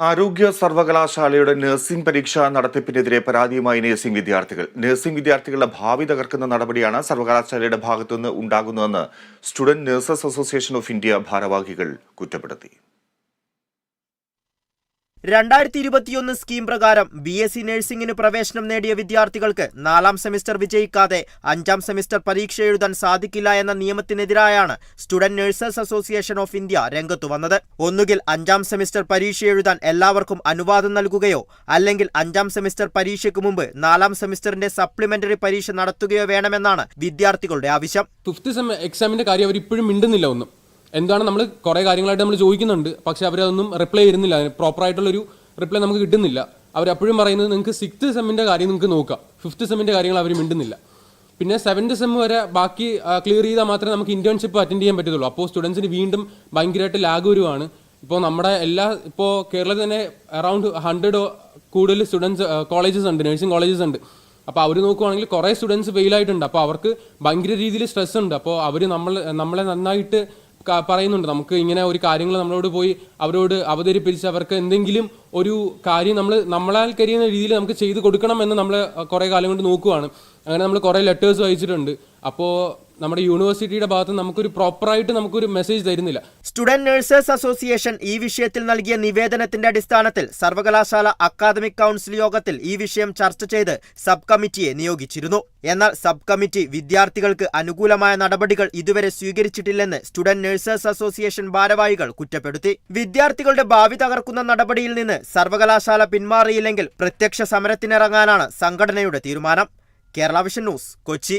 ആരോഗ്യ സർവകലാശാലയുടെ നഴ്സിംഗ് പരീക്ഷ നടത്തിപ്പിനെതിരെ പരാതിയുമായി നഴ്സിംഗ് വിദ്യാർത്ഥികൾ. നഴ്സിംഗ് വിദ്യാർത്ഥികളുടെ ഭാവി തകർക്കുന്ന നടപടിയാണ് സർവകലാശാലയുടെ ഭാഗത്തുനിന്ന് ഉണ്ടാകുന്നതെന്ന് student nurses association of India ഭാരവാഹികൾ കുറ്റപ്പെടുത്തി. രണ്ടായിരത്തി ഇരുപത്തിയൊന്ന് സ്കീം പ്രകാരം ബി എസ് സി നഴ്സിംഗിന് പ്രവേശനം നേടിയ വിദ്യാർത്ഥികൾക്ക് നാലാം സെമിസ്റ്റർ വിജയിക്കാതെ അഞ്ചാം സെമിസ്റ്റർ പരീക്ഷ എഴുതാൻ സാധിക്കില്ല എന്ന നിയമത്തിനെതിരായാണ് student nurses association of India രംഗത്തു വന്നത്. ഒന്നുകിൽ അഞ്ചാം സെമിസ്റ്റർ പരീക്ഷ എഴുതാൻ എല്ലാവർക്കും അനുവാദം നൽകുകയോ അല്ലെങ്കിൽ അഞ്ചാം സെമിസ്റ്റർ പരീക്ഷയ്ക്ക് മുമ്പ് നാലാം സെമിസ്റ്ററിന്റെ സപ്ലിമെന്ററി പരീക്ഷ നടത്തുകയോ വേണമെന്നാണ് വിദ്യാർത്ഥികളുടെ ആവശ്യം. ഫിഫ്ത്ത് സെമ എക്സാമിന്റെ കാര്യം അവർ ഇപ്പോഴും മിണ്ടുന്നില്ല ഒന്നും. എന്താണ് നമ്മൾ കുറേ കാര്യങ്ങളായിട്ട് നമ്മൾ ചോദിക്കുന്നുണ്ട്. പക്ഷെ അവരതൊന്നും റിപ്ലൈ ചെയ്യുന്നില്ല പ്രോപ്പർ ആയിട്ടുള്ളൊരു റിപ്ലൈ നമുക്ക് കിട്ടുന്നില്ല. അവർ അപ്പോഴും പറയുന്നത് നിങ്ങൾക്ക് സിക്സ്ത് സെമ്മിന്റെ കാര്യം നിങ്ങൾക്ക് നോക്കാം. ഫിഫ്ത്ത് സെമ്മിന്റെ കാര്യങ്ങൾ അവർ മിണ്ടുന്നില്ല. പിന്നെ സെവൻത് സെം വരെ ബാക്കി ക്ലിയർ ചെയ്താൽ മാത്രമേ നമുക്ക് ഇന്റേൺഷിപ്പ് അറ്റൻഡ് ചെയ്യാൻ പറ്റത്തുള്ളൂ. അപ്പോൾ സ്റ്റുഡൻസിന് വീണ്ടും ഭയങ്കരമായിട്ട് ലാഗ് വരുവാണ്. ഇപ്പോൾ നമ്മുടെ എല്ലാ ഇപ്പോൾ കേരളത്തിൽ തന്നെ അറൗണ്ട് ഹൺഡ്രഡ് കൂടുതൽ സ്റ്റുഡൻസ് കോളേജസ് ഉണ്ട് നഴ്സിംഗ് കോളേജസ് ഉണ്ട്. അപ്പോൾ അവർ നോക്കുവാണെങ്കിൽ കുറേ സ്റ്റുഡൻസ് ഫെയിലായിട്ടുണ്ട് അപ്പോൾ അവർക്ക് ഭയങ്കര രീതിയിൽ സ്ട്രെസ് ഉണ്ട്. അപ്പോൾ അവർ നമ്മൾ നമ്മളെ നന്നായിട്ട് പറയുന്നുണ്ട്. നമുക്ക് ഇങ്ങനെ ഒരു കാര്യങ്ങൾ നമ്മളോട് പോയി അവരോട് അവതരിപ്പിച്ച് അവർക്ക് എന്തെങ്കിലും ഒരു കാര്യം നമ്മൾ നമ്മളാൽ കഴിയുന്ന രീതിയിൽ നമുക്ക് ചെയ്തു കൊടുക്കണം എന്ന് നമ്മൾ കുറേ കാലം കൊണ്ട് നോക്കുവാണ്. അങ്ങനെ നമ്മൾ കുറേ ലെറ്റേഴ്സ് വായിച്ചിട്ടുണ്ട്. അപ്പോൾ നമ്മുടെ യൂണിവേഴ്സിറ്റിയുടെ ഭാഗത്ത് നമുക്കൊരു പ്രോപ്പറായിട്ട് നമുക്കൊരു മെസ്സേജ് തരുന്നില്ല. സ്റ്റുഡന്റ് നഴ്സേഴ്സ് അസോസിയേഷൻ ഈ വിഷയത്തിൽ നൽകിയ നിവേദനത്തിന്റെ അടിസ്ഥാനത്തിൽ സർവകലാശാല അക്കാദമിക് കൗൺസിൽ യോഗത്തിൽ ഈ വിഷയം ചർച്ച ചെയ്ത് സബ് കമ്മിറ്റിയെ നിയോഗിച്ചിരുന്നു. എന്നാൽ സബ് കമ്മിറ്റി വിദ്യാർത്ഥികൾക്ക് അനുകൂലമായ നടപടികൾ ഇതുവരെ സ്വീകരിച്ചിട്ടില്ലെന്ന് സ്റ്റുഡന്റ് നഴ്സേഴ്സ് അസോസിയേഷൻ ഭാരവാഹികൾ കുറ്റപ്പെടുത്തി. വിദ്യാർത്ഥികളുടെ ഭാവി തകർക്കുന്ന നടപടിയിൽ നിന്ന് സർവകലാശാല പിന്മാറിയില്ലെങ്കിൽ പ്രത്യക്ഷ സമരത്തിനിറങ്ങാനാണ് സംഘടനയുടെ തീരുമാനം. Kerala vision news Kochi.